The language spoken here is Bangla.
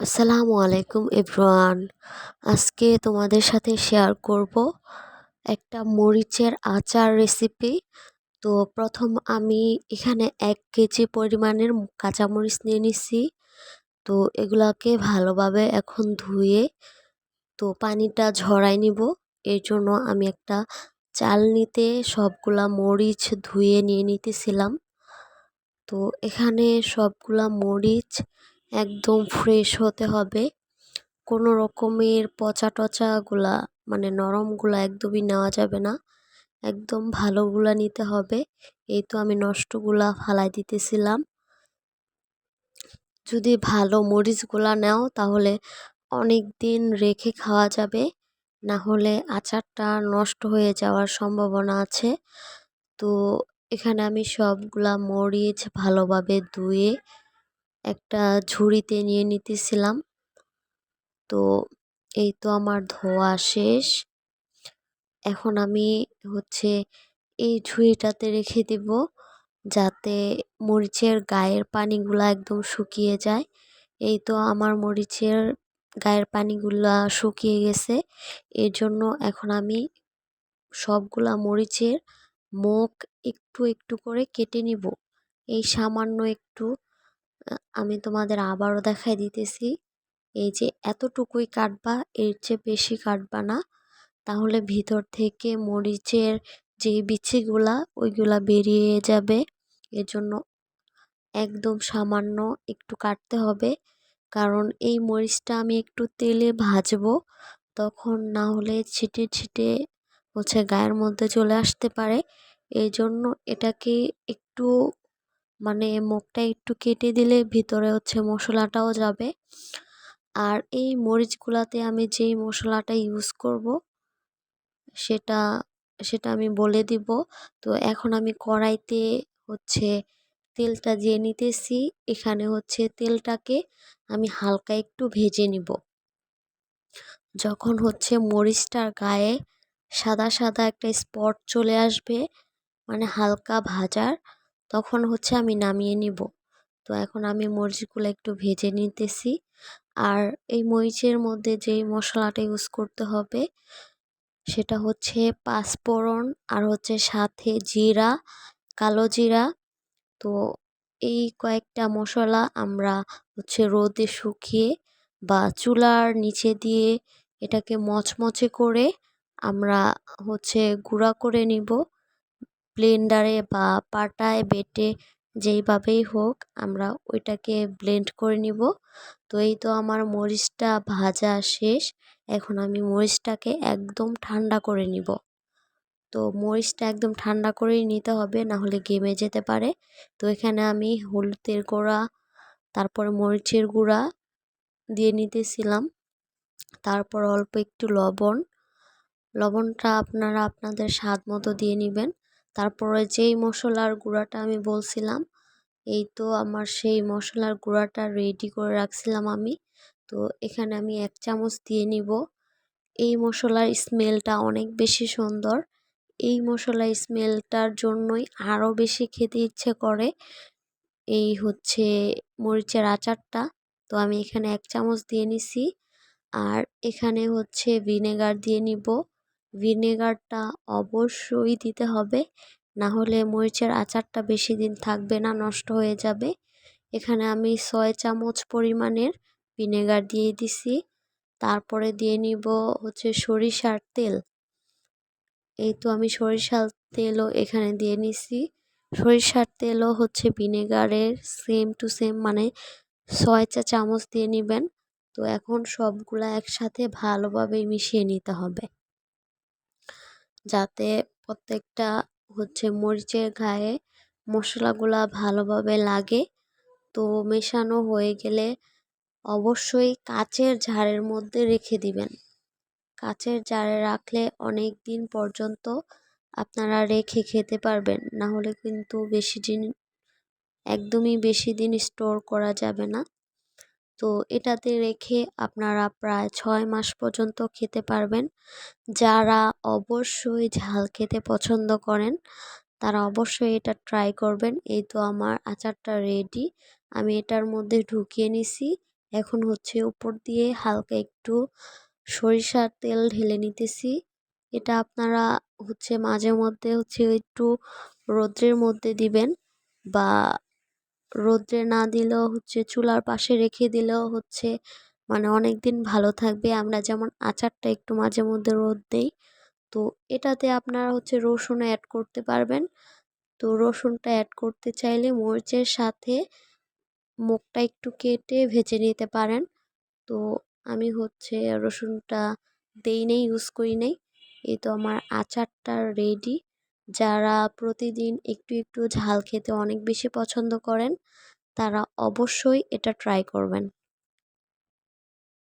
আসসালামু আলাইকুম এভরিওয়ান। আজকে তোমাদের সাথে শেয়ার করব একটা মরিচের আচার রেসিপি তো প্রথম আমি এখানে এক কেজি পরিমাণের কাঁচামরিচ নিয়ে নিছি। তো এগুলাকে ভালোভাবে এখন ধুয়ে তো পানিটা ঝরাই নিব। এর জন্য আমি একটা চালনিতে সবগুলা মরিচ ধুয়ে নিয়ে নিতেছিলাম। তো এখানে সবগুলা মরিচ একদম ফ্রেশ হতে হবে। কোনো রকমের পচা টচাগুলা মানে নরমগুলা একদমই নেওয়া যাবে না। একদম ভালোগুলা নিতে হবে। এই তো আমি নষ্টগুলা ফালাই দিতেছিলাম। যদি ভালো মরিচগুলা নাও, তাহলে অনেক দিন রেখে খাওয়া যাবে। না হলে আচারটা নষ্ট হয়ে যাওয়ার সম্ভাবনা আছে। তো এখানে আমি সবগুলা মরিচ ভালোভাবে ধুয়ে একটা ঝুড়িতে নিয়ে নিতেছিলাম। তো এই তো আমার ধোয়া শেষ। এখন আমি হচ্ছে এই ঝুড়িটাতে রেখে দেব যাতে মরিচের গায়ের পানিগুলো একদম শুকিয়ে যায়। এই তো আমার মরিচের গায়ের পানিগুলা শুকিয়ে গেছে। এর জন্য এখন আমি সবগুলা মরিচের মুখ একটু একটু করে কেটে নিব। এই সামান্য একটু আমি তোমাদের আবারও দেখাই দিতেছি। এই যে এতটুকুই কাটবা, এর চেয়ে বেশি কাটবা না। তাহলে ভিতর থেকে মরিচের যে বিচিগুলা, ওইগুলা বেরিয়ে যাবে। এজন্য একদম সামান্য একটু কাটতে হবে। কারণ এই মরিচটা আমি একটু তেলে ভাজবো, তখন না হলে ছিটে ছিটে হচ্ছে গায়ের মধ্যে চলে আসতে পারে। এই জন্য এটাকে একটু মানে মুখটা একটু কেটে দিলে ভিতরে হচ্ছে মশলাটাও যাবে। আর এই মরিচগুলাতে আমি যেই মশলাটা ইউজ করব, সেটা সেটা আমি বলে দিব। তো এখন আমি কড়াইতে হচ্ছে তেলটা দিয়ে নিতেছি। এখানে হচ্ছে তেলটাকে আমি হালকা একটু ভেজে নিব। যখন হচ্ছে মরিচটার গায়ে সাদা সাদা একটা স্পট চলে আসবে মানে হালকা ভাজার তখন হচ্ছে আমি নামিয়ে নিব। তো এখন আমি মরিচগুলো একটু ভেজে নিতেছি। আর এই মরিচের মধ্যে যেই মশলাটা ইউজ করতে হবে, সেটা হচ্ছে পাঁচফোড়ন আর হচ্ছে সাথে জিরা, কালো জিরা। তো এই কয়েকটা মশলা আমরা হচ্ছে রোদে শুকিয়ে বা চুলার নিচে দিয়ে এটাকে মচমচে করে আমরা হচ্ছে গুঁড়া করে নিব। ব্লেন্ডারে বা পাটায় বেটে যেইভাবেই হোক আমরা ওইটাকে ব্লেন্ড করে নিব। তো এই তো আমার মরিচটা ভাজা শেষ। এখন আমি মরিচটাকে একদম ঠান্ডা করে নিব। তো মরিচটা একদম ঠান্ডা করেই নিতে হবে না হলে গেমে যেতে পারে। তো এখানে আমি হলুদের গোড়া, তারপরে মরিচের গুঁড়া দিয়ে নিতেছিলাম। তারপর অল্প একটু লবণ। লবণটা আপনারা আপনাদের স্বাদ মতো দিয়ে নেবেন। তারপরে যেই মশলার গুঁড়াটা আমি বলছিলাম, এই তো আমার সেই মশলার গুঁড়াটা রেডি করে রাখছিলাম আমি। তো এখানে আমি এক চামচ দিয়ে নিব। এই মশলার স্মেলটা অনেক বেশি সুন্দর। এই মশলার স্মেলটার জন্যই আরও বেশি খেতে ইচ্ছে করে। এই হচ্ছে মরিচের আচারটা। তো আমি এখানে এক চামচ দিয়ে নিছি। আর এখানে হচ্ছে ভিনেগার দিয়ে নিব। ভিনেগারটা অবশ্যই দিতে হবে। না হলে মরিচের আচারটা বেশি দিন থাকবে না, নষ্ট হয়ে যাবে। এখানে আমি ছয় চামচ পরিমাণের ভিনেগার দিয়ে দিছি। তারপরে দিয়ে নিব হচ্ছে সরিষার তেল। এই তো আমি সরিষার তেলও এখানে দিয়ে নিছি। সরিষার তেলও হচ্ছে ভিনেগারের সেম টু সেম মানে ছয় চা চামচ দিয়ে নেবেন। তো এখন সবগুলা একসাথে ভালোভাবে মিশিয়ে নিতে হবে। যাতে প্রত্যেকটা হচ্ছে মরিচের গায়ে মশলাগুলা ভালোভাবে লাগে। তো মেশানো হয়ে গেলে অবশ্যই কাচের ঝাড়ের মধ্যে রেখে দিবেন। কাচের জারে রাখলে অনেক দিন পর্যন্ত আপনারা রেখে খেতে পারবেন। না হলে কিন্তু বেশি দিন, একদমই বেশি দিন স্টোর করা যাবে না। তো এটাতে রেখে আপনারা প্রায় ছয় মাস পর্যন্ত খেতে পারবেন। যারা অবশ্যই ঝাল খেতে পছন্দ করেন, তারা অবশ্যই এটা ট্রাই করবেন। এই তো আমার আচারটা রেডি আমি এটার মধ্যে ঢুকিয়ে নিছি। এখন হচ্ছে উপর দিয়ে হালকা একটু সরিষার তেল ঢেলে নিতেছি। এটা আপনারা হচ্ছে মাঝে মধ্যে হচ্ছে একটু রৌদ্রের মধ্যে দিবেন বা রৌদ্রে না দিলেও হচ্ছে, চুলার পাশে রেখে দিলেও হচ্ছে মানে অনেক দিন ভালো থাকবে। আমরা যেমন আচারটা একটু মাঝে মধ্যে রোদ দেই, তো এটাতে আপনারা হচ্ছে রসুন অ্যাড করতে পারবেন। তো রসুনটা অ্যাড করতে চাইলে মরিচের সাথে মুখটা একটু কেটে ভেজে নিতে পারেন। তো আমি হচ্ছে রসুনটা দেই নেই ইউজ করি নেই। এই তো আমার আচারটা রেডি যারা প্রতিদিন একটু একটু ঝাল খেতে অনেক বেশি পছন্দ করেন, তারা অবশ্যই এটা ট্রাই করবেন।